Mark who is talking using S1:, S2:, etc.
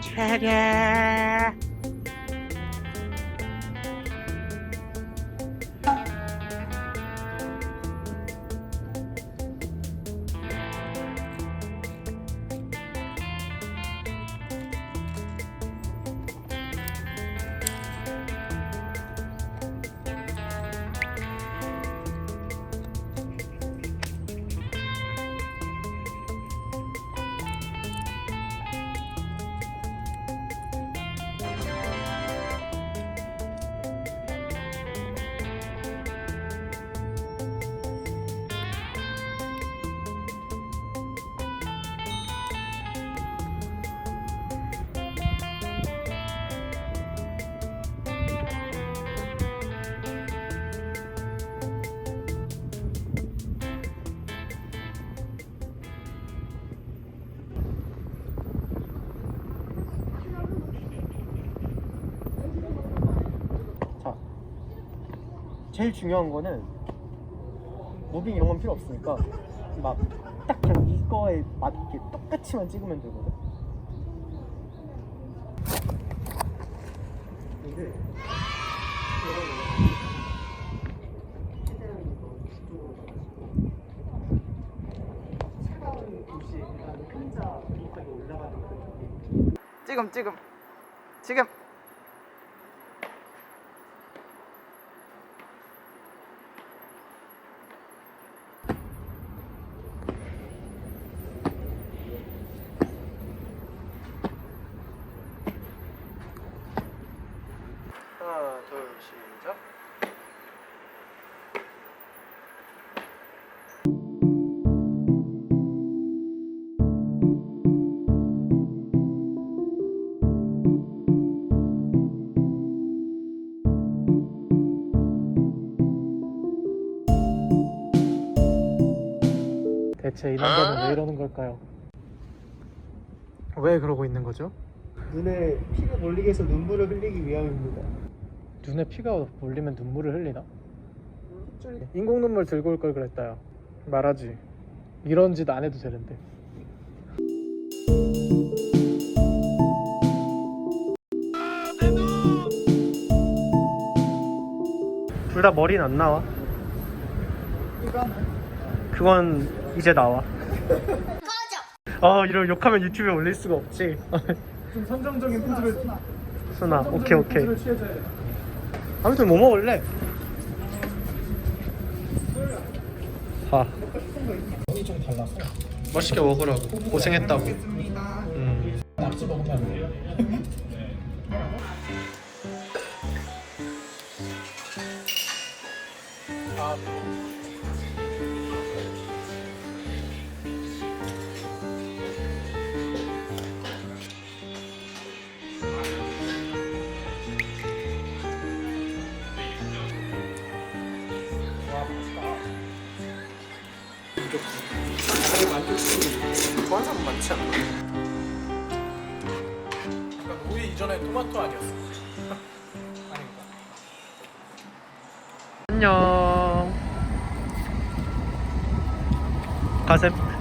S1: 차라 제일 중요한 거는 무빙 이런 건 필요 없으니까 막 딱 그냥 이거에 맞게 똑같이만 찍으면 되거든. 이게 가가지고 차가운 도시에 약간 혼자 여기까지 올라가는 그런 느낌.
S2: 지금 지금 지금
S1: 하나, 둘, 시작. 대체 이 남자는 왜 이러는 걸까요? 왜 그러고 있는 거죠?
S3: 눈에 피가 몰리게 해서 눈물을 흘리기 위함입니다.
S1: 눈에 피가 몰리면 눈물을 흘리나? 인공 눈물 들고 올 걸 그랬다요. 말하지. 이런 짓 안 해도 되는데. 둘 다 머리는 안 나와. 그건 이제 나와. 아 이런 욕하면 유튜브에 올릴 수가 없지.
S3: 좀 선정적인 포즈를
S1: 순아, 오케이 오케이. 아무튼 뭐 먹을래?
S3: 달라서
S1: 맛있게 먹으라고. 고생했다고. 음.
S3: 낙지 먹으면 안 돼요.
S1: 좋아하는 사람 많지 않나?
S3: 약간 우리 이전에 토마토 아니었어? 아닌가?
S1: 안녕. 가셈.